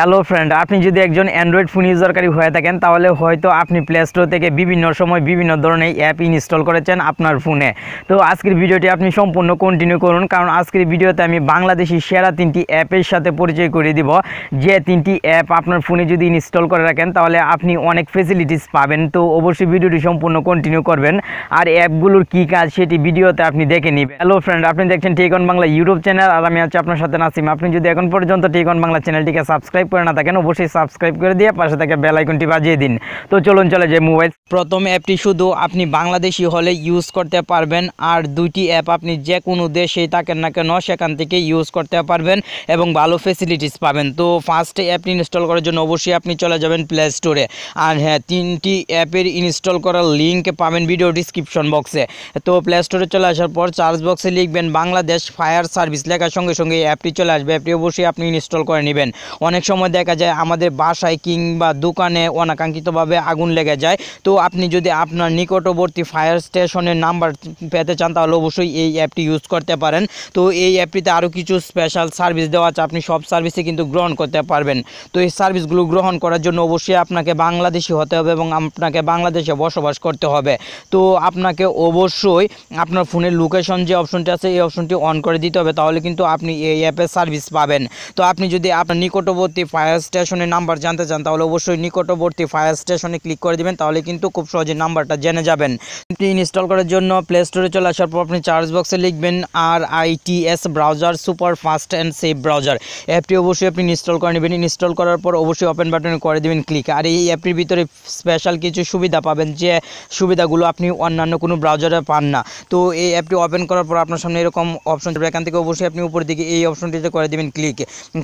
Hello friend, আপনি যদি একজন অ্যান্ড্রয়েড ফোন ইউজারকারী হয়ে থাকেন, তাহলে হয়তো আপনি প্লে স্টোর থেকে বিভিন্ন সময় বিভিন্ন ধরনের অ্যাপ ইনস্টল করেছেন আপনার ফোনে। তো আজকের ভিডিওটি আপনি সম্পূর্ণ কন্টিনিউ করুন, কারণ আজকের ভিডিওতে আমি বাংলাদেশি সেরা তিনটি অ্যাপের সাথে পরিচয় করে দিব। যে তিনটি অ্যাপ আপনার ফোনে যদি ইনস্টল করে রাখেন, তাহলে আপনি অনেক ফেসিলিটিস পাবেন। তো অবশ্যই ভিডিওটি সম্পূর্ণ কন্টিনিউ করবেন। আর অ্যাপগুলোর কী কাজ, সেটি ভিডিওতে আপনি দেখে নেবেন। হ্যালো ফ্রেন্ড, আপনি দেখছেন টেকন বাংলা ইউটিউব চ্যানেল। আর আমি আছি আপনার সাথে নাসিম। আপনি যদি এখন পর্যন্ত টেকন বাংলা চ্যানেলটিকে সাবস্ক্রাইব করে না থাকেন, অবশ্যই সাবস্ক্রাইব করে দিয়ে পাশে থেকে বেল আইকনটি বাজিয়ে দিন। তো চলুন, চলে যে মোবাইল প্রথম অ্যাপটি শুধু আপনি বাংলাদেশি হলে ইউজ করতে পারবেন, আর দুইটি অ্যাপ আপনি যে কোনো দেশেই থাকেন না কেন, সেখান থেকে ইউজ করতে পারবেন এবং ভালো ফেসিলিটিস পাবেন। তো ফার্স্ট অ্যাপটি ইনস্টল করার জন্য অবশ্যই আপনি চলে যাবেন প্লে স্টোরে আর হ্যাঁ তিনটি অ্যাপের ইনস্টল করার লিঙ্ক পাবেন ভিডিও ডিসক্রিপশন বক্সে তো প্লে স্টোরে চলে আসার পর চার্জ বক্সে লিখবেন, বাংলাদেশ ফায়ার সার্ভিস লেখার সঙ্গে সঙ্গে অ্যাপটি চলে আসবে। অ্যাপটি অবশ্যই আপনি ইনস্টল করে নেবেন। অনেক সময় দেখা যায় আমাদের বাসায় কিংবা দোকানে অনাকাঙ্ক্ষিতভাবে আগুন লেগে যায়। তো আপনি যদি আপনার নিকটবর্তী ফায়ার স্টেশনের নাম্বার পেতে চান, তাহলে অবশ্যই এই অ্যাপটি ইউজ করতে পারেন। তো এই অ্যাপটিতে আরও কিছু স্পেশাল সার্ভিস দেওয়া আছে, আপনি সব সার্ভিসে কিন্তু গ্রহণ করতে পারবেন। তো এই সার্ভিসগুলো গ্রহণ করার জন্য অবশ্যই আপনাকে বাংলাদেশি হতে হবে এবং আপনাকে বাংলাদেশে বসবাস করতে হবে। তো আপনাকে অবশ্যই আপনার ফোনের লোকেশন যে অপশনটি আছে, এই অপশনটি অন করে দিতে হবে, তাহলে কিন্তু আপনি এই অ্যাপের সার্ভিস পাবেন। তো আপনি যদি আপনার নিকটবর্তী ফায়ার স্টেশনের নাম্বার জানতে চান, তাহলে অবশ্যই নিকটবর্তী ফায়ার স্টেশনে ক্লিক করে দিবেন, তাহলে কিন্তু খুব সহজে নাম্বারটা জেনে যাবেন। ইনস্টল করার জন্য প্লে স্টোরে চলে আসার পর আপনি চার্জ বক্সে লিখবেন আর its browser super fast and safe browser অ্যাপটি অবশ্যই আপনি ইনস্টল করে নেবেন। ইনস্টল করার পর অবশ্যই ওপেন বাটনে করে দেবেন ক্লিক আর এই অ্যাপটির ভিতরে স্পেশাল কিছু সুবিধা পাবেন, যে সুবিধাগুলো আপনি অন্যান্য কোনো ব্রাউজারে পান না। তো এই অ্যাপটি ওপেন করার পর আপনার সামনে এরকম অপশন এখান থেকে অবশ্যই আপনি উপর দিকে এই অপশনটিতে করে দেবেন ক্লিক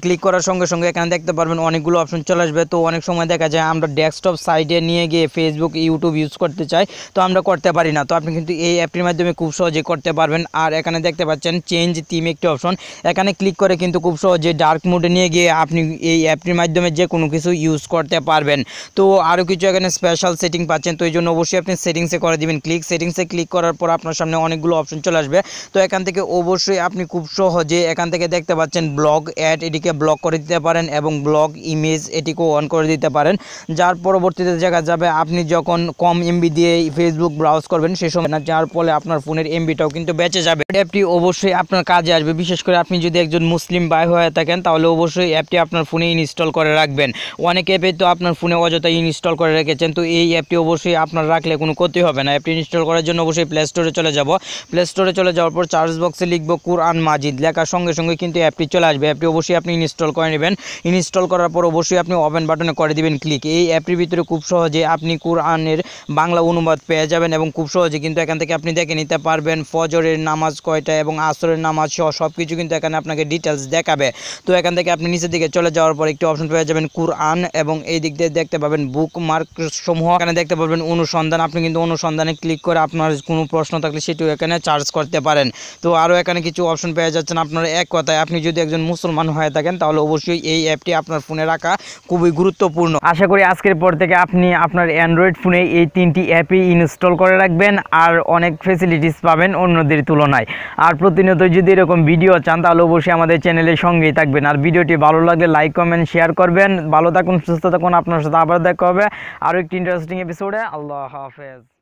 ক্লিক করার সঙ্গে সঙ্গে এখানে দেখতে পারবেন, অনেকগুলো অপশন চলে আসবে। তো অনেক সময় দেখা যায় আমরা ডেস্কটপ সাইডে নিয়ে গিয়ে ফেসবুক ইউটিউব ইউজ করতে চাই, তো আমরা করতে পারি না। তো আপনি কিন্তু এই অ্যাপটির মাধ্যমে খুব সহজে করতে পারবেন। আর এখানে দেখতে পাচ্ছেন চেঞ্জ থিম একটি অপশন এখানে ক্লিক করে কিন্তু খুব সহজে ডার্ক মোডে নিয়ে গিয়ে আপনি এই অ্যাপটির মাধ্যমে যে কোনো কিছু ইউজ করতে পারবেন। তো আরও কিছু এখানে স্পেশাল সেটিং পাচ্ছেন, তো এই জন্য অবশ্যই আপনি সেটিংসে করে দিবেন। ক্লিক সেটিংসে ক্লিক করার পর আপনার সামনে অনেকগুলো অপশন চলে আসবে। তো এখান থেকে অবশ্যই আপনি খুব সহজে এখান থেকে দেখতে পাচ্ছেন ব্লগ অ্যাড এটিকে ব্লক করে দিতে পারেন এবং ব্লগ ইমেজ এটিকেও অন করে দিতে পারেন। যার পরবর্তীতে দেখা যাবে আপনি যখন কম এমবি দিয়ে ফেসবুক ব্রাউজ করবেন, সে সময় না, যার ফলে আপনার ফোনের এমবিটাও কিন্তু বেঁচে যাবে। অ্যাপটি অবশ্যই আপনার কাজে আসবে। বিশেষ করে আপনি যদি একজন মুসলিম ভাই হয়ে থাকেন, তাহলে অবশ্যই অ্যাপটি আপনার ফোনে ইনস্টল করে রাখবেন। অনেক অ্যাপে তো আপনার ফোনে অযথা ইনস্টল করে রেখেছেন, তো এই অ্যাপটি অবশ্যই আপনার রাখলে কোনো ক্ষতি হবে না। অ্যাপটি ইনস্টল করার জন্য অবশ্যই প্লে স্টোরে চলে যাব। প্লে স্টোরে চলে যাওয়ার পর চার্জ বক্সে লিখব কুরআন মাজিদ। লেখার সঙ্গে সঙ্গে কিন্তু অ্যাপটি চলে আসবে। অ্যাপটি অবশ্যই আপনি ইনস্টল করে নেবেন। ইনস্টল করার পর অবশ্যই আপনি ওপেন বাটনে করে দিবেন ক্লিক। এই অ্যাপটির ভিতরে খুব সহজে আপনি কুরআনের বাংলা অনুবাদ পেয়ে যাবেন এবং খুব সহজে কিন্তু এখান থেকে আপনি দেখে নিতে পারবেন ফজরের নামাজ কয়টা এবং আসরের নামাজ সহ সব কিছু কিন্তু এখানে আপনাকে ডিটেলস দেখাবে। তো এখান থেকে আপনি নিচের দিকে চলে যাওয়ার পর একটি অপশন পেয়ে যাবেন কুরআন এবং এই দিক দিয়ে দেখতে পাবেন বুক মার্ক সমূহ। এখানে দেখতে পাবেন অনুসন্ধান। আপনি কিন্তু অনুসন্ধানে ক্লিক করে আপনার কোনো প্রশ্ন থাকলে সেটিও এখানে চার্জ করতে পারেন। তো আরও এখানে কিছু অপশন পেয়ে যাচ্ছেন আপনার এক কথায়। আপনি যদি একজন মুসলমান হয়ে থাকেন তাহলে অবশ্যই এই অ্যাপটি আপনার ফোনে রাখা খুবই গুরুত্বপূর্ণ। আশা করি আজকের পর থেকে আপনি আপনার অ্যান্ড্রয়েড ফোনে এই তিনটি অ্যাপই ইনস্টল করে রাখবেন আর অনেক ফেসিলিটিস পাবেন অন্যদের তুলনায়। আর প্রতিনিয়ত যদি এরকম ভিডিও চান, তাহলে অবশ্যই আমাদের চ্যানেলের সঙ্গেই থাকবেন। আর ভিডিওটি ভালো লাগলে লাইক কমেন্ট শেয়ার করবেন। ভালো থাকুন, সুস্থ থাকুন। আপনার সাথে আবার দেখা হবে আরও একটি ইন্টারেস্টিং এপিসোডে আল্লাহ হাফেজ।